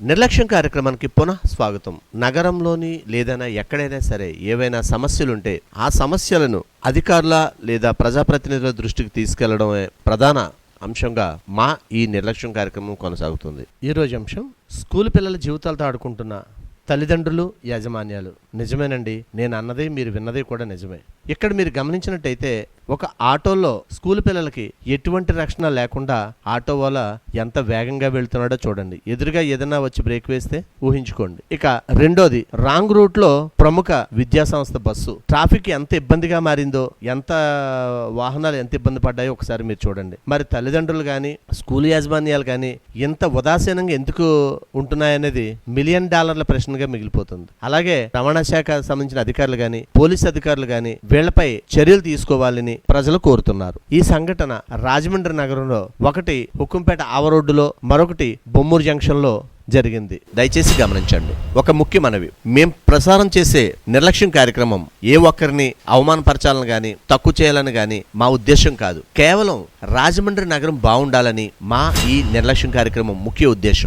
నిర్లక్ష్యం కార్యక్రమానికి పునః స్వాగతం. నగరంలోని లేదైనా ఎక్కడైనా సరే ఏవైనా సమస్యలుంటే ఆ సమస్యలను అధికారుల లేదా ప్రజాప్రతినిధుల దృష్టికి తీసుకెళ్ళడమే ప్రధాన అంశంగా మా ఈ నిర్లక్ష్యం కార్యక్రమం కొనసాగుతుంది. ఈ రోజు అంశం స్కూల్ పిల్లల జీవితాలతో ఆడుకుంటున్న తల్లిదండ్రులు యాజమాన్యాలు. నిజమేనండి నేను అన్నదే మీరు విన్నదే కూడా నిజమే. ఇక్కడ మీరు గమనించినట్టయితే ఒక ఆటోలో స్కూల్ పిల్లలకి ఎటువంటి రక్షణ లేకుండా ఆటో వాళ్ళ ఎంత వేగంగా వెళ్తున్నాడో చూడండి. ఎదురుగా ఏదైనా వచ్చి బ్రేక్ వేస్తే ఊహించుకోండి. ఇక రెండోది రాంగ్ రూట్లో ప్రముఖ విద్యా సంస్థ బస్సు. ట్రాఫిక్ ఎంత ఇబ్బందిగా మారిందో ఎంత వాహనాలు ఎంత ఇబ్బంది పడ్డాయో ఒకసారి మీరు చూడండి. మరి తల్లిదండ్రులు కానీ స్కూల్ యాజమాన్యాలు కానీ ఇంత ఉదాసీనంగా ఎందుకు ఉంటున్నాయనేది మిలియన్ డాలర్ల ప్రశ్నగా మిగిలిపోతుంది. అలాగే రవాణా శాఖ సంబంధించిన అధికారులు కానీ పోలీస్ అధికారులు కానీ వీళ్ళపై చర్యలు తీసుకోవాలని ప్రజలు కోరుతున్నారు. ఈ సంఘటన రాజమండ్రి నగరంలో ఒకటి హుకుంపేట ఆవరోడ్డులో మరొకటి బొమ్మూరు జంక్షన్లో జరిగింది. దయచేసి గమనించండి. ఒక ముఖ్య మనవి. మేం ప్రసారం చేసే నిర్లక్ష్యం కార్యక్రమం ఏ ఒక్కరిని అవమానపరచాలని గాని తక్కువ చేయాలని గాని మా ఉద్దేశం కాదు. కేవలం రాజమండ్రి నగరం బాగుండాలని మా ఈ నిర్లక్ష్యం కార్యక్రమం ముఖ్య ఉద్దేశం